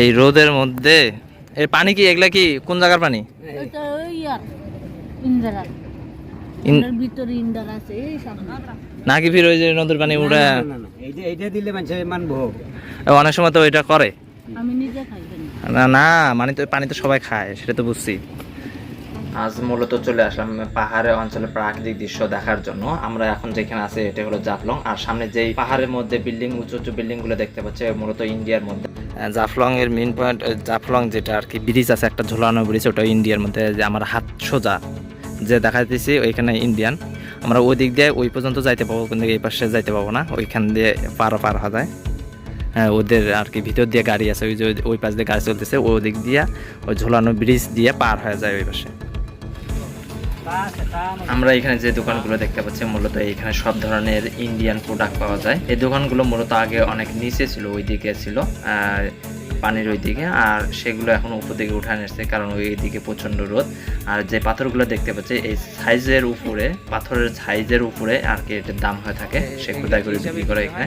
এই রোদের মধ্যে এই পানি কি এগুলা কি কোন জায়গার পানি? নাকি ফির ওই যে নদীর পানি উঠে না, না, না, এইটা এইটা দিলে মানুষ মানবো। অনেক সময় তো এটা করে। আমি নিজে খাইবেন না না মানে তো পানি তো সবাই খায় সেটা তো বুঝছি। আজ মূলত চলে আসলাম পাহাড়ের অঞ্চলের প্রাকৃতিক দৃশ্য দেখার জন্য। আমরা এখন যেখানে আছি এটা হলো জাফলং। আর সামনে যেই পাহাড়ের মধ্যে বিল্ডিং, উঁচু উঁচু বিল্ডিংগুলো দেখতে পাচ্ছি মূলত ইন্ডিয়ার মধ্যে। জাফলং এর মেইন পয়েন্ট জাফলং যেটা আর কি ব্রিজ আছে, একটা ঝোলানো ব্রিজ ওটা ইন্ডিয়ার মধ্যে, যে আমার হাত সোজা, যে দেখা দিতেছি ওইখানে ইন্ডিয়ান আমরা ওই দিক দিয়ে ওই পর্যন্ত যাইতে পাবো কিন্তু এই পাশে যাইতে পাবো না, ওইখান দিয়ে পার পার হওয়া যায়। হ্যাঁ ওদের আর কি, ভিতর দিয়ে গাড়ি আছে, ওই যে ওই পাশ দিয়ে গাড়ি চলতেছে ওই দিক দিয়ে, ওই ঝোলানো ব্রিজ দিয়ে পার হয়ে যায় ওই পাশে। আমরা এখানে যে দোকানগুলো দেখতে পাচ্ছি, মূলত এখানে সব ধরনের ইন্ডিয়ান প্রোডাক্ট পাওয়া যায়। এই দোকানগুলো মূলত আগে অনেক নিচে ছিল ওই দিকে ছিল পানির ওই দিকে আর সেগুলো এখন উপর দিকে উঠানে এসছে কারণ ওই দিকে প্রচণ্ড রোদ। আর যে পাথরগুলো দেখতে পাচ্ছি, এই সাইজের উপরে, পাথরের সাইজের উপরে আর কি এটার দাম হয়ে থাকে সে কোথায় করে বিক্রি করে এখানে।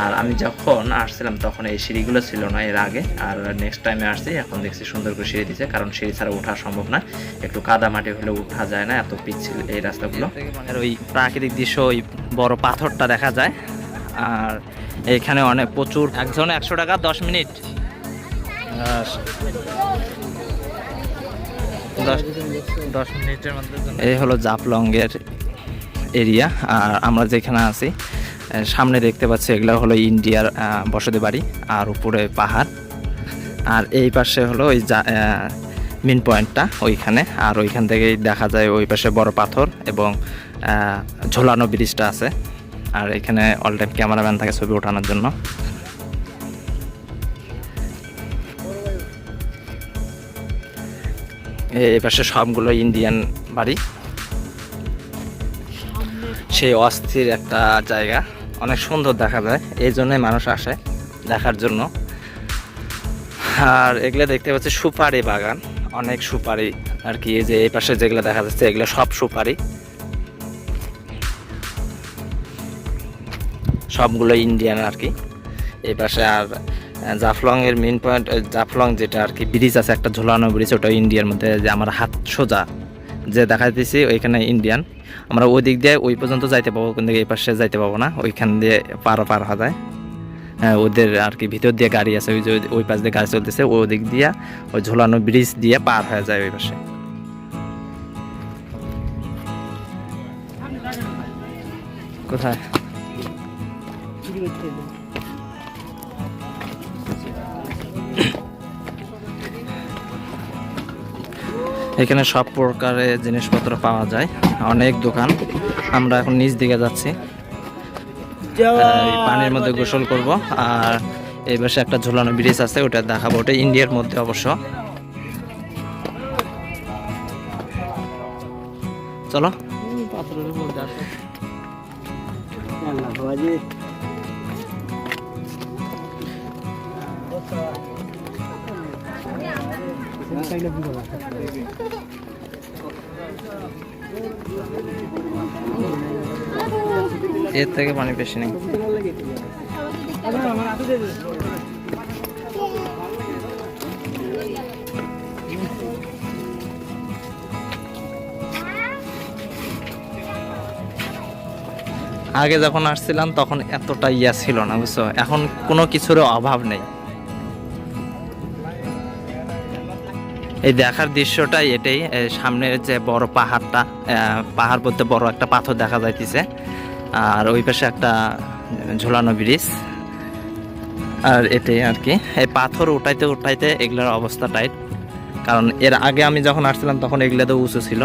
আর আমি যখন আসছিলাম, তখন এই সিঁড়িগুলো ছিল না এর আগে। আর নেক্সট টাইমে আসছি, এখন দেখছি সুন্দর করে সিঁড়ি দিচ্ছে কারণ সিঁড়ি ছাড়া ওঠা সম্ভব না। একটু কাদা মাটি হলে উঠা যায় না, এত পিচ্ছিল এই রাস্তাগুলো। আর ওই প্রাকৃতিক দৃশ্য, ওই বড় পাথরটা দেখা যায়। আর এখানে অনেক প্রচুর, একজন একশো টাকা, দশ মিনিট। দশ এই হলো জাফলংয়ের এরিয়া, আর আমরা যেখানে আছি সামনে দেখতে পাচ্ছি এগুলো হলো ইন্ডিয়ার বসতি বাড়ি আর উপরে পাহাড়। আর এই পাশে হলো ওই মেন পয়েন্টটা ওইখানে। আর ওইখান থেকেই দেখা যায় ওই পাশে বড় পাথর এবং ঝোলানো ব্রিজটা আছে। আর এখানে অল টাইম ক্যামেরাম্যান থাকে ছবি ওঠানোর জন্য। এই পাশে সবগুলো ইন্ডিয়ান বাড়ি। সেই অস্থির একটা জায়গা। অনেক সুন্দর দেখা যায়, এই জন্যই মানুষ আসে দেখার জন্য। আর এগুলো দেখতে পাচ্ছি সুপারি বাগান, অনেক সুপারি আর কি, এই যে এই পাশে যেগুলো দেখা যাচ্ছে, এগুলো সব সুপারি। সবগুলো ইন্ডিয়ান আর কি। এই পাশে আর জাফলং এর মেইন পয়েন্ট জাফলং যেটা আর কি ব্রিজ আছে, একটা ঝোলানো ব্রিজ ওটা ইন্ডিয়ার মধ্যে যে আমার হাত সোজা। যে দেখা দিতেছি ওইখানে ইন্ডিয়ান আমরা ওই দিক দিয়ে ওই পর্যন্ত যাইতে পাবো কিন্তু এই পাশে যাইতে পাবো না। ওইখান দিয়ে পার পার হওয়া যায়। হ্যাঁ ওদের আর কি ভিতর দিয়ে গাড়ি আছে, ওই যে ওই- পাশ দিয়ে গাড়ি চলতেছে ওই দিক দিয়ে ওই ঝোলানো ব্রিজ দিয়ে পার হয়ে যায় ওই পাশে। কোথায়? এখানে সব প্রকারের জিনিসপত্র পাওয়া যায় অনেক দোকান। আমরা এখন নিচ দিকে যাচ্ছি। পানির মধ্যে গোসল করব আর এই পাশে একটা ঝোলানো ব্রিজ আছে ওটা দেখাবো। ওটা ইন্ডিয়ার মধ্যে অবশ্য। চলো। পাথরের মধ্যে আসো। এর থেকে পানি বেশি নেই। আগে যখন আসছিলাম তখন এতটা ইয়া ছিল না, বুঝছ? এখন কোনো কিছুর অভাব নেই। এই দেখার দৃশ্যটাই এটাই। সামনের যে বড় পাহাড়টা পাহাড় বলতে বড় একটা পাথর দেখা যাইতেছে। আর ওই পাশে একটা ঝোলানো ব্রিজ। আর এটাই আর কি। এই পাথর উঠাইতে উঠাইতে এগুলোর অবস্থা টাইট কারণ এর আগে আমি যখন আসছিলাম তখন এগুলো তো উঁচু ছিল।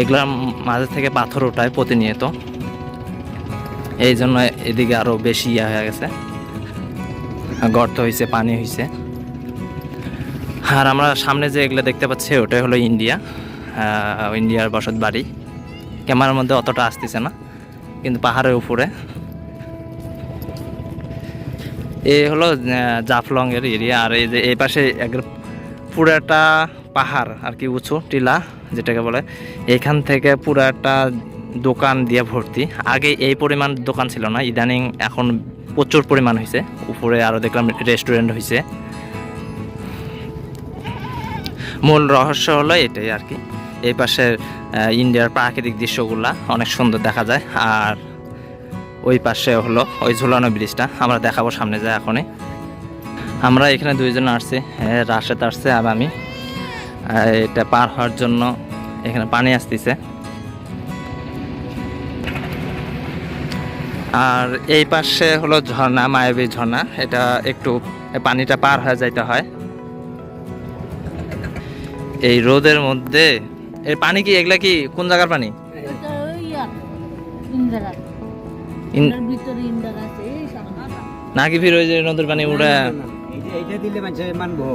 এগুলোর মাঝে থেকে পাথর উঠায় প্রতিনিয়ত। এই জন্য এদিকে আরও বেশি ইয়া হয়ে গেছে। গর্ত হয়েছে পানি হয়েছে আর আমরা সামনে যে এগুলো দেখতে পাচ্ছি ওটাই হলো ইন্ডিয়া। ইন্ডিয়ার বসত বাড়ি। ক্যামেরার মধ্যে অতটা আসতেছে না কিন্তু পাহাড়ের উপরে। এ হলো আহ, জাফলং এর এরিয়া। আর এই যে এই পাশে একদম পুরাটা পাহাড় আর কি উঁচু টিলা যেটাকে বলে। এখান থেকে পুরাটা দোকান দিয়ে ভর্তি। আগে এই পরিমাণ দোকান ছিল না ইদানিং এখন প্রচুর পরিমাণ হয়েছে উপরে আরও দেখলাম রেস্টুরেন্ট হয়েছে মূল রহস্য হলো এটাই আর কি। এই পাশের ইন্ডিয়ার প্রাকৃতিক দৃশ্যগুলা অনেক সুন্দর দেখা যায়। আর ওই পাশে হলো ওই ঝুলানো ব্রিজটা। আমরা দেখাবো সামনে যায় এখনই। আমরা এখানে দুইজন আসছি রাশেদ আসছে আর আমি। এটা পার হওয়ার জন্য এখানে পানি আসতেছে। আর এই পাশে হলো ঝর্ণা, মায়াবী ঝর্ণা। এটা একটু পানিটা পার হয়ে যাইতে হয়। এই রোদের মধ্যে এই পানি কি এগুলা কি কোন জায়গার পানি? এটা নাকি ফির ওই যে নদীর পানি উঠে মানবো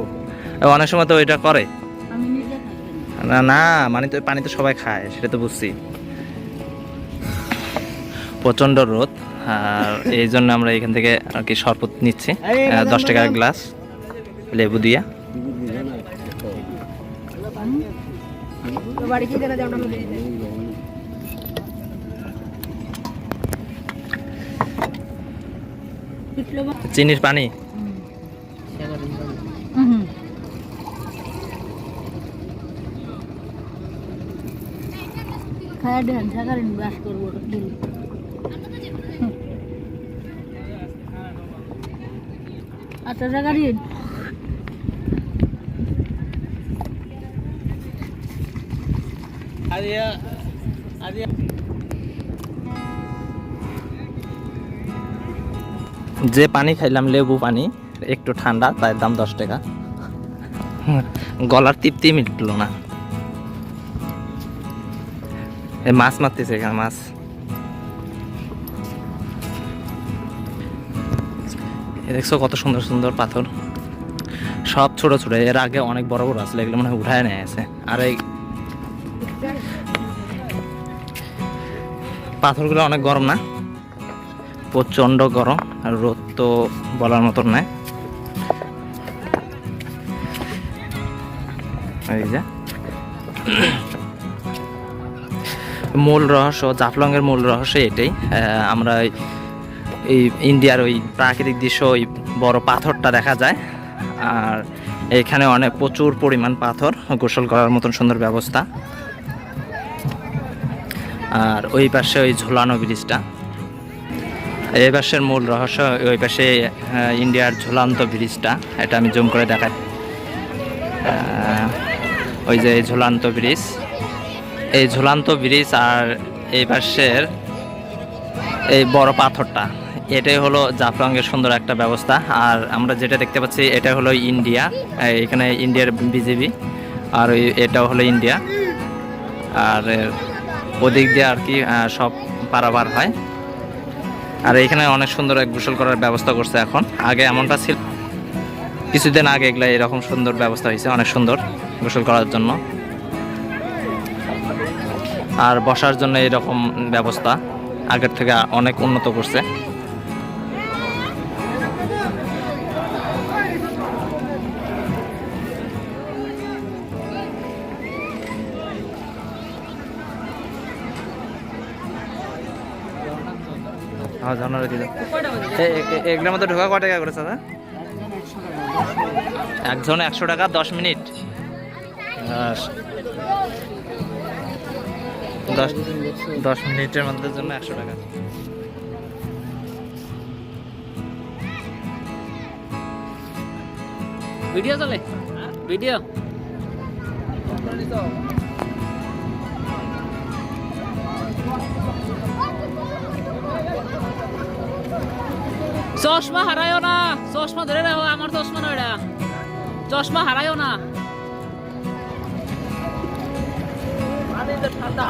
অনেক সময় তো ওইটা করে। না না মানে তো পানি তো সবাই খায় সেটা তো বুঝছি। প্রচণ্ড রোদ আর এই জন্য আমরা এখান থেকে আর কি শরবত নিচ্ছি। দশ টাকার গ্লাস লেবু দিয়া। চিনির পানি? খায়া দেন সাকারিন বাস করব আচ্ছা সাকারিন যে পানি খাইলাম, লেবু পানি, একটু ঠান্ডা তাই দাম দশ টাকা। গলার তৃপ্তি মিটলো না। মাছ মারতেছে এখানে, মাছ। দেখছ কত সুন্দর সুন্দর পাথর? সব ছোট ছোট, এর আগে অনেক বড় বড় আসলে এগুলো মনে হয় উঠায় নিয়ে আছে আর এই পাথরগুলো অনেক গরম না। প্রচণ্ড গরম, আর রোদ তো বলার মতন নয় এই যে। মূল রহস্য, জাফলংয়ের মূল রহস্য এটাই। আমরা এই ইন্ডিয়ার ওই প্রাকৃতিক দৃশ্য, ওই বড় পাথরটা দেখা যায়। আর এখানে অনেক প্রচুর পরিমাণ পাথর গোসল করার মতন সুন্দর ব্যবস্থা। আর ওই পাশে ওই ঝোলানো ব্রিজটা। এই পাশের মূল রহস্য, ওই পাশে ইন্ডিয়ার ঝুলান্ত ব্রিজটা, এটা আমি জুম করে দেখাই। ওই যে ঝুলান্ত ব্রিজ। এই ঝুলান্ত ব্রিজ আর এই পাশের এই বড় পাথরটা, এটাই হলো জাফলংয়ের সুন্দর একটা ব্যবস্থা। আর আমরা যেটা দেখতে পাচ্ছি, এটা হলো ইন্ডিয়া এখানে ইন্ডিয়ার বিজেপি আর এটাও হলো ইন্ডিয়া। আর ওদিক দিয়ে আর কি সব পারাবার হয়। আর এখানে অনেক সুন্দর এক গোসল করার ব্যবস্থা করছে এখন। আগে এমনটা ছিল, কিছুদিন আগে এগুলো এরকম সুন্দর ব্যবস্থা হয়েছে, অনেক সুন্দর গোসল করার জন্য। আর বসার জন্য এরকম ব্যবস্থা আগের থেকে অনেক উন্নত করছে। হ্যাঁ ঝর্ণার দিল এগুলোর মধ্যে ঢোকা কয় টাকা করে দাদা? একজন একশো টাকা দশ মিনিট। দশ দশ মিনিটের মধ্যে জন্য একশো টাকা। ভিডিও চলে? ভিডিও? চশমা হারায়ও না। চশমা ধরে রাখো আমার চশমা নয় এটা চশমা হারায়ও না। ঠান্ডা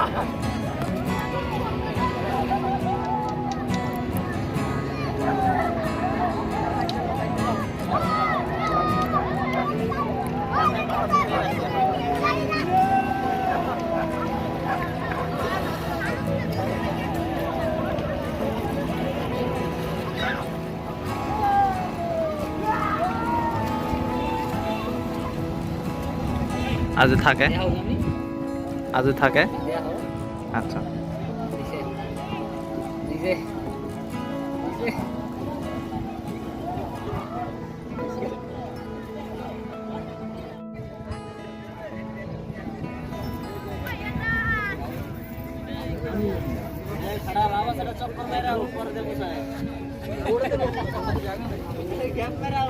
আজি থাকে। আজি থাকে। আচ্ছা। ক্যামেরা